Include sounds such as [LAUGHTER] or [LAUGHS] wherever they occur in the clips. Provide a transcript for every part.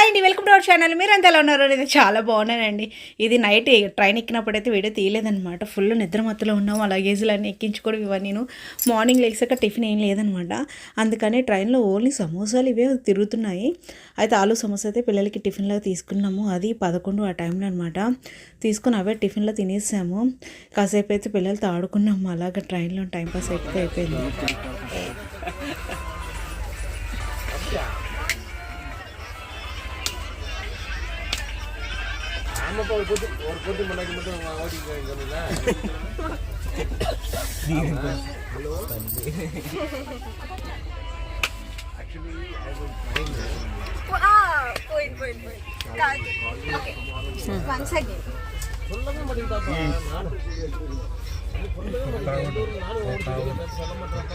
Hi అండి welcome to our channel మీరు ఎంత ఎలా ఉన్నారు? అనేది చాలా బాగున్నానండి. ఇది నైట్ ట్రైన్ ఎక్కినప్పుడు అయితే వీడియో తీయలేదనమాట ఫుల్ నిద్ర మత్తులో ఉన్నాము ఆ లగేజ్లు అన్నీ ఎక్కించుకోవడం ఇవన్నీ నేను మార్నింగ్ లేచాక టిఫిన్ ఏం లేదనమాట అందుకని ట్రైన్లో ఓన్లీ సమోసాలు ఇవే తిరుగుతున్నాయి. అయితే ఆలు సమోసా అయితే పిల్లలకి టిఫిన్లో తీసుకున్నాము. అది పదకొండు ఆ టైంలో అనమాట తీసుకుని అవే టిఫిన్లో తినేసాము. కాసేపు అయితే పిల్లలతో ఆడుకున్నాము. అలాగ ట్రైన్లో టైంపాస్ అయితే అయిపోయింది. [LAUGHS] ஆமாப்பா ஒரு பொட்டு ஒரு பொட்டு முன்னாடி மட்டும் ஓட்டிக்கிறேன் ஆக்சுவலி ஐ வில் ட்ரைன் போயிட் போயிட் போயிட் ஓகே ஒன் செகண்ட் சொல்லவே மாட்டேன் சொல்ல மாட்டேன்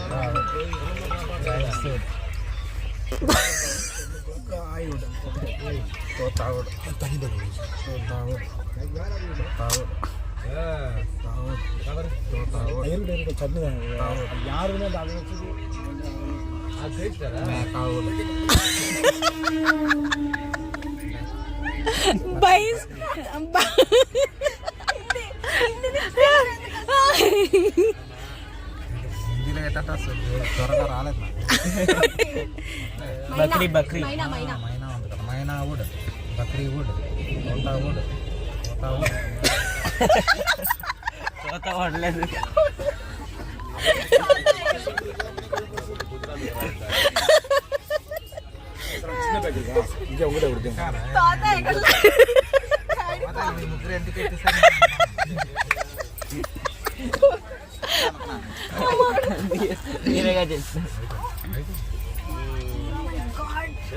ಯಾರು ಬೈಸ್ ಹಿಂದಿಲೇ ಟಾಟಾ ತ್ವರగా రాలేదు బైస్ హిందీలో ఎట్ట త్వరగా రాలేదు బక్రీ బక్రీ మైనా, మైనా. మైనా ఉంది కదా మైనా వుడ్ బక్రీ వుడ్ తోతా వుడ్ తోతా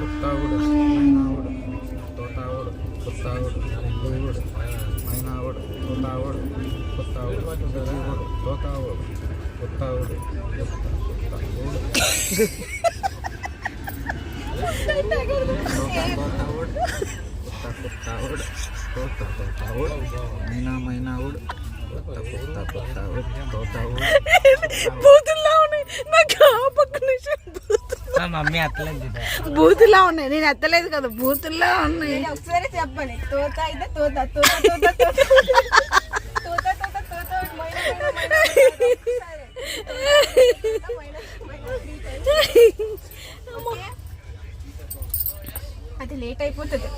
సరే అమ్మ మా కోట మా మా ఆయన మా మీరు అవుతుంది చూసుకో ఎలాగొట్టం అప్పుడు మైనావుడు తోతావుడు ఢిల్లీవుడు కుత్తావుడు మైనావుడు తోతావుడు కుత్తావుడు ఢిల్లీవుడు మైనావుడు తోతావుడు కుత్తావుడు ఢిల్లీవుడు తోతావుడు కుత్తావుడు కుత్తావుడు తోతావుడు కుత్త కుత్తావుడు తోత తోతావుడు మైనా మైనావుడు కుత్త కుత్త కుత్తావుడు తోతావుడు బూతుల్లో ఉన్నాయి నాకు ఆ పక్క నుంచి బూతులు- మమ్మీ అట్లేదు బూతుల్లో ఉన్నాయి నేను ఎత్తలేదు కదా బూతుల్లో ఉన్నాయి నేను ఒకసారి చెప్పండి తోత అయితే తోత తోత తోత తోత తోత తోత తోత మైనా మైనా మైనా ఒకసారి. తోత, three times. Okay? అది లేట్ అయిపోతుంది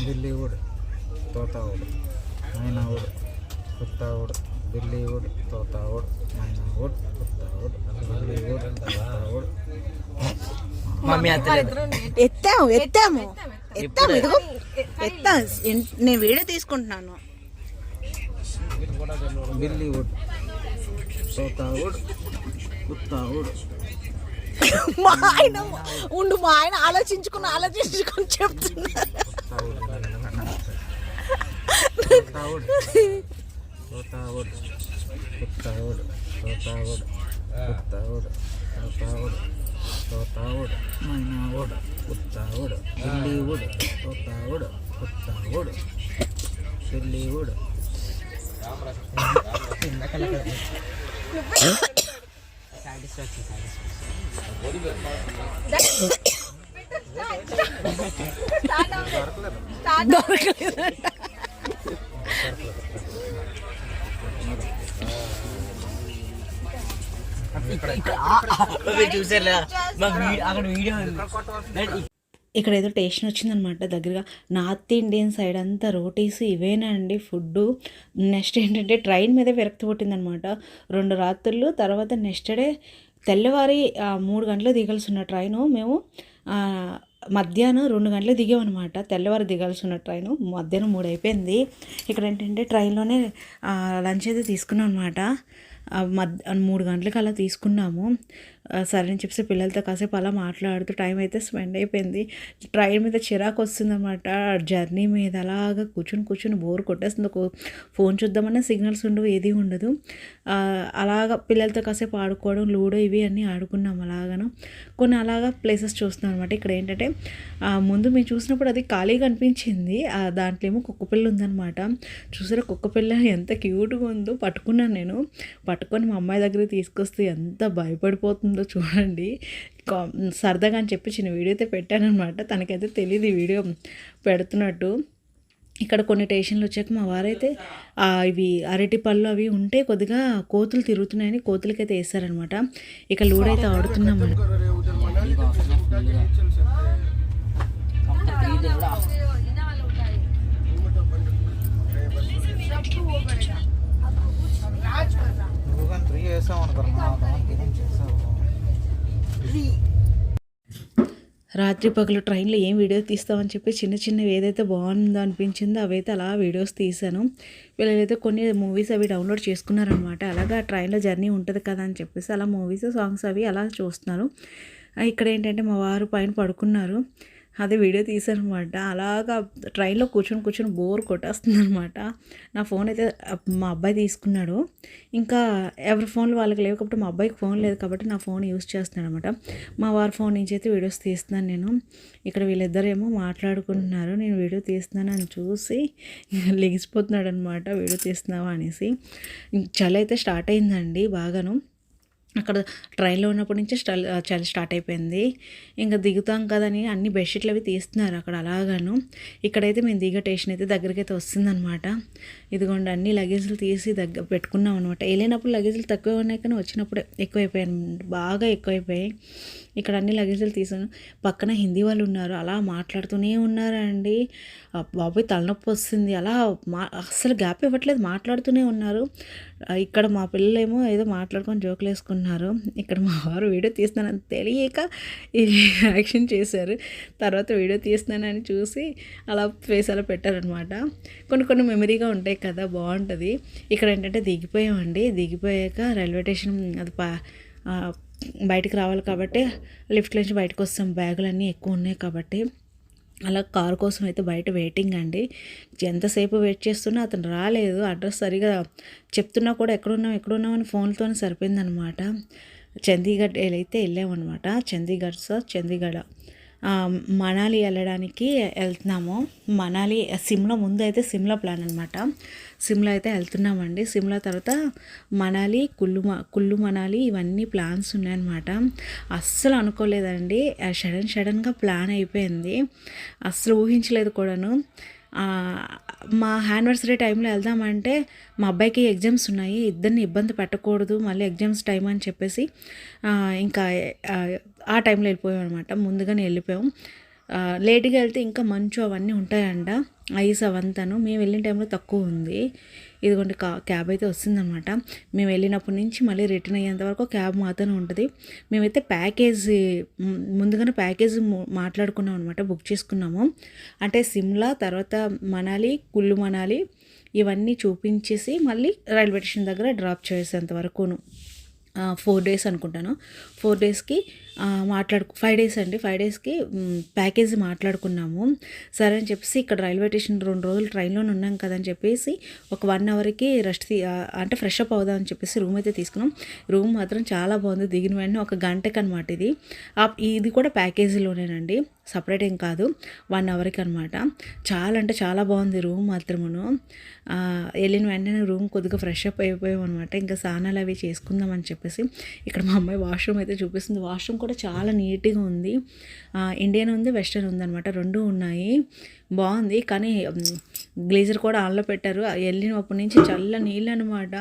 ఢిల్లీవుడ్ తోతావుడు మైనావుడు కుత్తావుడు ఢిల్లీవుడ్ తోతావుడు మైనావుడ్ కుత్తావుడు ఢిల్లీవుడ్ తోతావుడు మమ్మీ ఎత్తాము ఎత్తాము. ఎత్తాము ఇదిగో. ఎత్తాం. నేను వీడియో తీసుకుంటున్నాను. మా ఆయన ఉండు మా ఆయన ఆలోచించుకుని ఆలోచించుకుని చెప్తున్నారు తోతావుడు కుత్తావుడు తోతావుడు కుత్తావుడు తోతావుడు తోతావుడు మైనావుడు కుత్తావుడు ఢిల్లీవుడ్ తోతావుడు కుత్తావుడు ఢిల్లీవుడ్ Start అవుతుంది. Start చూసారా అక్కడ వీడియో ఇక్కడ ఏదో టేషన్ వచ్చిందనమాట దగ్గరగా. నార్త్ ఇండియన్ సైడ్ అంతా రోటీస్ ఇవేనా అండి ఫుడ్ నెక్స్ట్ ఏంటంటే ట్రైన్ మీదే విరక్తి పుట్టిందనమాట. రెండు రాత్రులు తర్వాత నెక్స్ట్ డే తెల్లవారి మూడు గంటలు దిగాల్సి ఉన్న ట్రైను. మేము మధ్యాహ్నం రెండు గంటలు దిగామన్నమాట తెల్లవారు దిగాల్సి ఉన్న ట్రైను. మధ్యాహ్నం మూడు అయిపోయింది ఇక్కడ ఏంటంటే ట్రైన్లోనే లంచ్ అయితే తీసుకున్నాం అనమాట మధ్య మూడు గంటలకు అలా తీసుకున్నాము. సరే అని చెప్పేసి పిల్లలతో కాసేపు అలా మాట్లాడుతూ టైం అయితే స్పెండ్ అయిపోయింది. ట్రైన్ మీద చిరాకు వస్తుందన్నమాట. జర్నీ మీద అలాగా కూర్చుని కూర్చుని బోర్ కొట్టేస్తుంది. ఒక ఫోన్ చూద్దామన్నా సిగ్నల్స్ ఉండవు ఏది ఉండదు. అలాగ పిల్లలతో కాసేపు ఆడుకోవడం లూడో ఇవి అన్నీ ఆడుకున్నాం అలాగను. కొన్ని అలాగా ప్లేసెస్ చూస్తున్నాం అనమాట ఇక్కడ ఏంటంటే ముందు మేము చూసినప్పుడు అది ఖాళీగా అనిపించింది. దాంట్లో ఏమో కుక్కపిల్ల ఉందనమాట ఉందన్నమాట. చూసారా కుక్కపిల్ల ఎంత క్యూట్గా ఉందో పట్టుకున్నాను నేను. పట్టుకొని మా అమ్మాయి దగ్గరికి తీసుకొస్తే ఎంత భయపడిపోతుంది. చూడండి. కా- సరదాగా అని చెప్పి చిన్న వీడియో అయితే పెట్టానమాట తనకైతే తెలియదు ఈ వీడియో పెడుతున్నట్టు. ఇక్కడ కొన్ని స్టేషన్లు వచ్చాక మా వారైతే ఆ, ఇవి అరటి పళ్ళు అవి ఉంటే కొద్దిగా కోతులు తిరుగుతున్నాయని కోతులకైతే వేస్తారనమాట ఇక లూడైతే ఆడుతున్నాం మనం. నువ్వు రాత్రి పగలు ట్రైన్లో ఏం వీడియో తీస్తామని చెప్పి చిన్న చిన్నవి ఏదైతే బాగుందో అనిపించిందో అవైతే అలా వీడియోస్ తీశాను. వీళ్ళైతే కొన్ని మూవీస్ అవి డౌన్లోడ్ చేసుకున్నారనమాట. అలాగా ట్రైన్లో జర్నీ ఉంటుంది కదా అని చెప్పేసి అలా మూవీస్ సాంగ్స్ అవి అలా చూస్తున్నారు. ఇక్కడ ఏంటంటే మా వారు పైన పడుకున్నారు. అదే వీడియో తీశానమాట అలాగా ట్రైన్లో కూర్చొని కూర్చొని బోర్ కొట్టేస్తుంది అనమాట నా ఫోన్ అయితే మా అబ్బాయి తీసుకున్నాడు. ఇంకా ఎవరి ఫోన్లు వాళ్ళకి లేవు కాబట్టి మా అబ్బాయికి ఫోన్ లేదు కాబట్టి నా ఫోన్ యూస్ చేస్తున్నాను అనమాట మా వారి ఫోన్ నుంచి అయితే వీడియోస్ తీస్తున్నాను నేను. ఇక్కడ వీళ్ళిద్దరేమో మాట్లాడుకుంటున్నారు. నేను వీడియో తీస్తున్నాను అని చూసి లెగిసిపోతున్నాడు అనమాట వీడియో తీస్తున్నావా అనేసి. చలి అయితే స్టార్ట్ అయిందండి బాగాను. అక్కడ ట్రైన్లో ఉన్నప్పటి నుంచి స్టల్ చలి స్టార్ట్ అయిపోయింది. ఇంకా దిగుతాం కదని అన్ని బెడ్షీట్లు అవి తీస్తున్నారు అక్కడ అలాగాను. ఇక్కడైతే మేము దిగే స్టేషన్ అయితే దగ్గరికి అయితే వస్తుందన్నమాట. ఇదిగోండి అన్ని లగేజ్లు తీసి దగ్గర పెట్టుకున్నాం అనమాట వెళ్ళినప్పుడు లగేజ్లు తక్కువ ఉన్నాయి కానీ వచ్చినప్పుడు ఎక్కువైపోయాయి బాగా ఎక్కువైపోయాయి. ఇక్కడ అన్ని లగేజ్లు తీసాను. పక్కన హిందీ వాళ్ళు ఉన్నారు. అలా మాట్లాడుతూనే ఉన్నారండి. బాబోయ్ తలనొప్పి వస్తుంది. అలా మా అస్సలు గ్యాప్ ఇవ్వట్లేదు మాట్లాడుతూనే ఉన్నారు. ఇక్కడ మా పిల్లలేమో ఏదో మాట్లాడుకొని జోకులు వేసుకున్నారు ఇక్కడ మా వారు వీడియో తీస్తున్నానని తెలియక ఈ యాక్షన్ చేశారు. తర్వాత వీడియో తీస్తున్నానని చూసి అలా ఫేస్ అలా పెట్టారనమాట కొన్ని కొన్ని మెమరీగా ఉంటాయి కదా బాగుంటుంది. ఇక్కడ ఏంటంటే దిగిపోయామండి. దిగిపోయాక రైల్వే స్టేషన్ అది పా బయటకు బయటికి రావాలి కాబట్టి లిఫ్ట్ నుంచి బయటకు వస్తాం. బ్యాగులు అన్నీ ఎక్కువ ఉన్నాయి కాబట్టి. అలా కార్ కోసం అయితే బయట వెయిటింగ్ అండి. ఎంతసేపు వెయిట్ చేస్తున్నా అతను రాలేదు. అడ్రస్ సరిగా చెప్తున్నా కూడా ఎక్కడున్నాం ఎక్కడున్నాం అని ఫోన్తోనే సరిపోయిందనమాట. చండీగఢ్ అయితే వెళ్ళామన్నమాట చండీగఢ్ సార్ చందీగఢ మనాలి వెళ్ళడానికి వెళ్తున్నాము. మనాలి సిమ్లా ముందు అయితే సిమ్లా ప్లాన్ అనమాట సిమ్లా అయితే వెళ్తున్నామండి. సిమ్లా తర్వాత మనాలి కుల్లు మ- కుల్లు మనాలి ఇవన్నీ ప్లాన్స్ ఉన్నాయన్నమాట. అస్సలు అనుకోలేదండి. సడన్ సడన్గా ప్లాన్ అయిపోయింది. అస్సలు ఊహించలేదు కూడాను. మా యానివర్సరీ టైంలో వెళ్దామంటే మా అబ్బాయికి ఎగ్జామ్స్ ఉన్నాయి ఇద్దరిని ఇబ్బంది పెట్టకూడదు మళ్ళీ ఎగ్జామ్స్ టైం అని చెప్పేసి ఇంకా ఆ, టైంలో వెళ్ళిపోయాం అనమాట ముందుగానే వెళ్ళిపోయాం. లేట్గా వెళ్తే ఇంకా మంచు అవన్నీ ఉంటాయంట. ఐస్ అవంతాను మేము వెళ్ళిన టైంలో తక్కువ ఉంది. ఇదిగోండి కా క్యాబ్ అయితే వస్తుందన్నమాట. మేము వెళ్ళినప్పటి నుంచి మళ్ళీ రిటర్న్ అయ్యేంత వరకు క్యాబ్ మాత్రమే ఉంటుంది. మేమైతే ప్యాకేజ్ ముందుగానే ప్యాకేజ్ మాట్లాడుకున్నాం అనమాట బుక్ చేసుకున్నాము. అంటే సిమ్లా తర్వాత మనాలి కుల్లు మనాలి ఇవన్నీ చూపించేసి మళ్ళీ రైల్వే స్టేషన్ దగ్గర డ్రాప్ చేసేంత వరకును. ఫోర్ డేస్ అనుకుంటాను. ఫోర్ డేస్కి మాట్లాడు ఫైవ్ డేస్ అండి. ఫైవ్ డేస్కి ప్యాకేజ్ మాట్లాడుకున్నాము. సరే అని చెప్పేసి ఇక్కడ రైల్వే స్టేషన్ రెండు రోజులు ట్రైన్లోనే ఉన్నాం కదా అని చెప్పేసి ఒక వన్ అవర్కి రెస్ట్ తీ- అంటే ఫ్రెష్ అప్ అవుదాం అని చెప్పేసి రూమ్ అయితే తీసుకున్నాం. రూమ్ మాత్రం చాలా బాగుంది. దిగిన వెంటనే ఒక గంటకి అనమాట ఇది. ఇది కూడా ప్యాకేజీలోనేనండి సపరేట్ ఏం కాదు. వన్ అవర్కి అనమాట చాలా అంటే చాలా బాగుంది రూమ్ మాత్రమును. వెళ్ళిన వెంటనే రూమ్ కొద్దిగా ఫ్రెష్ అప్ అయిపోయాం అనమాట ఇంకా స్నానాలు అవి చేసుకుందాం అని చెప్పేసి ఇక్కడ మా అమ్మాయి వాష్రూమ్ అయితే చూపిస్తుంది. వాష్రూమ్ కూడా చాలా నీట్గా ఉంది. ఇండియన్ ఉంది వెస్టర్న్ ఉంది అనమాట రెండు ఉన్నాయి. బాగుంది. కానీ గ్లేజర్ కూడా ఆన్లో పెట్టారు. వెళ్ళినప్పటి నుంచి చల్ల నీళ్ళు అనమాట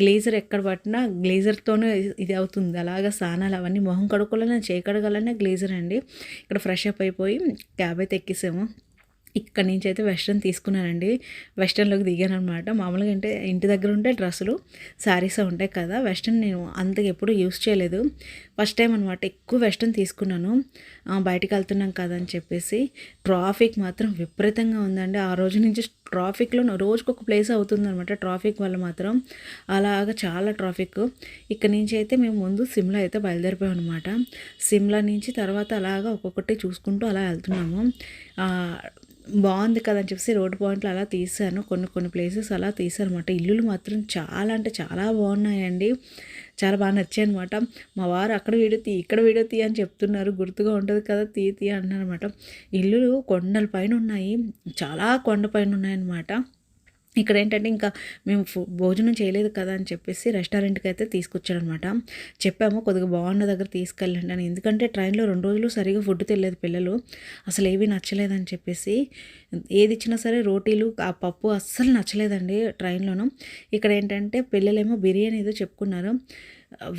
గ్లేజర్ ఎక్కడ పట్టినా గ్లేజర్తోనే ఇది అవుతుంది. అలాగా స్నానాలు అవన్నీ మొహం కడుక్కోవాలన్నా చేయి కడగాలన్నా గ్లేజర్ అండి. ఇక్కడ ఫ్రెష్ అప్ అయిపోయి క్యాబ్ అయితే ఎక్కేసాము. ఇక్కడ నుంచి అయితే వెస్ట్రన్ తీసుకున్నానండి. వెస్ట్రన్లోకి దిగాను అనమాట మామూలుగా అంటే ఇంటి దగ్గర ఉంటే డ్రెస్సులు శారీస్ ఉంటాయి కదా వెస్ట్రన్ నేను అంతగా ఎప్పుడు యూస్ చేయలేదు. ఫస్ట్ టైం అనమాట ఎక్కువ వెస్ట్రన్ తీసుకున్నాను. బయటికి వెళ్తున్నాం కదా అని చెప్పేసి. ట్రాఫిక్ మాత్రం విపరీతంగా ఉందండి. ఆ రోజు నుంచి ట్రాఫిక్లో రోజుకు ఒక ప్లేస్ అవుతుంది అనమాట ట్రాఫిక్ వల్ల మాత్రం. అలాగా చాలా ట్రాఫిక్. ఇక్కడ నుంచి అయితే మేము ముందు సిమ్లా అయితే బయలుదేరిపోయాం అనమాట సిమ్లా నుంచి తర్వాత అలాగా ఒక్కొక్కటి చూసుకుంటూ అలా వెళ్తున్నాము. బాగుంది కదా అని చెప్పేసి రోడ్ పాయింట్లు అలా తీశాను. కొన్ని కొన్ని ప్లేసెస్ అలా తీసాను అనమాట ఇల్లులు మాత్రం చాలా అంటే చాలా బాగున్నాయండి. చాలా బాగా నచ్చాయి అనమాట మా వారు అక్కడ వీడియో తీ ఇక్కడ వీడియో తీ అని చెప్తున్నారు. గుర్తుగా ఉంటుంది కదా తీ తీ అన్నారనమాట ఇల్లులు కొండల పైన ఉన్నాయి. చాలా కొండ పైన ఉన్నాయన్నమాట. ఇక్కడ ఏంటంటే ఇంకా మేము భోజనం చేయలేదు కదా అని చెప్పేసి రెస్టారెంట్కి అయితే తీసుకొచ్చాడనమాట చెప్పాము కొద్దిగా బాగున్న దగ్గర తీసుకెళ్ళండి అని. ఎందుకంటే ట్రైన్లో రెండు రోజులు సరిగా ఫుడ్ తెలియదు పిల్లలు. అసలు ఏవి నచ్చలేదని చెప్పేసి ఏది ఇచ్చినా సరే రోటీలు ఆ పప్పు అస్సలు నచ్చలేదండి ట్రైన్లోనూ. ఇక్కడ ఏంటంటే పిల్లలేమో బిర్యానీ ఏదో చెప్పుకున్నారు.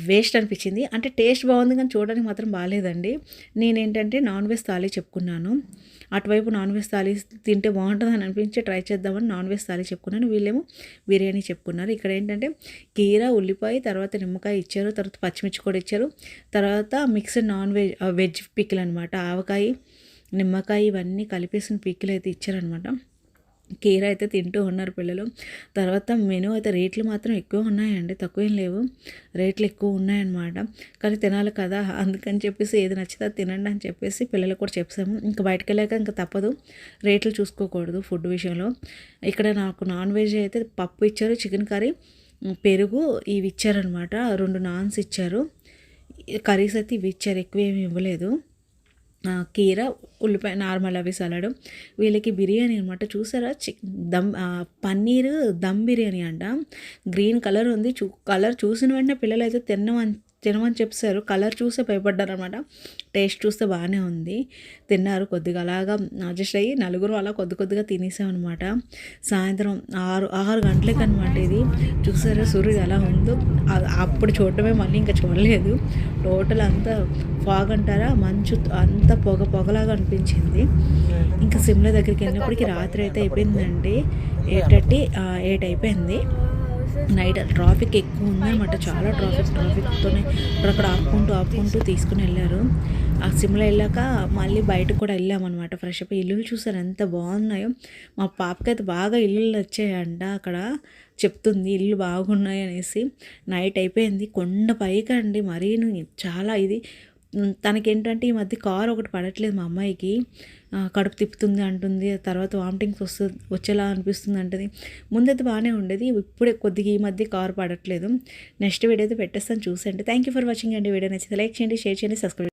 వేస్ట్ అనిపించింది. అంటే టేస్ట్ బాగుంది కానీ చూడడానికి మాత్రం బాగాలేదండి నేనేంటంటే నాన్ వెజ్ థాలీ చెప్పుకున్నాను. అటువైపు నాన్ వెజ్ థాలీ తింటే బాగుంటుందని అనిపించి ట్రై చేద్దామని నాన్ వెజ్ థాలీ చెప్పుకున్నాను. వీళ్ళేమో బిర్యానీ చెప్పుకున్నారు. ఇక్కడ ఏంటంటే కీర ఉల్లిపాయ తర్వాత నిమ్మకాయ ఇచ్చారు తర్వాత పచ్చిమిర్చి కూడా ఇచ్చారు. తర్వాత మిక్స్డ్ నాన్ వెజ్ వెజ్ పిక్కులు అనమాట ఆవకాయ నిమ్మకాయ ఇవన్నీ కలిపేసిన పిక్కులు అయితే ఇచ్చారనమాట కీర అయితే తింటూ ఉన్నారు పిల్లలు. తర్వాత మెనూ అయితే రేట్లు మాత్రం ఎక్కువ ఉన్నాయండి తక్కువ ఏం లేవు. రేట్లు ఎక్కువ ఉన్నాయన్నమాట. కానీ తినాలి కదా అందుకని చెప్పేసి ఏది నచ్చితే తినండి అని చెప్పేసి పిల్లలకు కూడా చెప్పాము. ఇంకా బయటకు వెళ్ళాక ఇంకా తప్పదు రేట్లు చూసుకోకూడదు ఫుడ్ విషయంలో. ఇక్కడ నాకు నాన్ వెజ్ అయితే పప్పు ఇచ్చారు చికెన్ కర్రీ పెరుగు ఇవి ఇచ్చారనమాట రెండు నాన్స్ ఇచ్చారు. కర్రీస్ అయితే ఇవి ఇచ్చారు ఎక్కువ ఏమి ఇవ్వలేదు. కీర ఉల్లిపాయ నార్మల్ అవి సలాడ్. వీళ్ళకి బిర్యానీ అనమాట చూసారా? చి దమ్ పన్నీర్ దమ్ బిర్యానీ అంట. గ్రీన్ కలర్ ఉంది. చూ కలర్ చూసిన వెంటనే పిల్లలు అయితే తినమని తినమని చెప్పారు కలర్ చూస్తే భయపడ్డారు అనమాట టేస్ట్ చూస్తే బాగానే ఉంది. తిన్నారు కొద్దిగా. అలాగా అడ్జస్ట్ అయ్యి నలుగురు అలా కొద్ది కొద్దిగా తినేసామన్నమాట సాయంత్రం ఆరు ఆరు గంటలకు అనమాట ఇది. చూసారా సూర్యుడు ఎలా ఉందో. అప్పుడు చూడటమే మళ్ళీ ఇంకా చూడలేదు. టోటల్ అంతా ఫాగ్ అంటారా? మంచు అంతా పొగ పొగలాగా అనిపించింది. ఇంకా సిమ్లా దగ్గరికి వెళ్ళినప్పటికీ రాత్రి అయితే అయిపోయిందండి. ఎయిట్ థర్టీ ఎయిట్ అయిపోయింది. నైట్ ట్రాఫిక్ ఎక్కువ ఉందన్నమాట. చాలా ట్రాఫిక్ ట్రాఫిక్తోనే అక్కడ ఆపుకుంటూ ఆపుకుంటూ తీసుకుని వెళ్ళారు. ఆ సిమ్లో వెళ్ళాక మళ్ళీ బయటకు కూడా వెళ్ళామన్నమాట. ఫ్రెష్ అప్ ఇల్లులు చూసారు ఎంత బాగున్నాయో. మా పాపకైతే బాగా ఇల్లులు వచ్చాయంట అక్కడ. చెప్తుంది ఇల్లు బాగున్నాయి అనేసి. నైట్ అయిపోయింది కొండ పైకి అండి మరీ చాలా ఇది తనకేంటంటే ఈ మధ్య కార్ ఒకటి పడట్లేదు మా అమ్మాయికి. కడుపు తిప్పుతుంది అంటుంది తర్వాత వామిటింగ్స్ వస్తుంది వచ్చేలా అనిపిస్తుంది అంటది. ముందైతే బాగానే ఉండేది ఇప్పుడే కొద్దిగా ఈ మధ్య కార్ పడట్లేదు. నెక్స్ట్ వీడియో అయితే పెట్టేస్తాను చూసండి థ్యాంక్ యూ ఫర్ వాచింగ్ అండి. వీడియో నచ్చితే లైక్ చేయండి షేర్ చేయండి సబ్స్క్రైబ్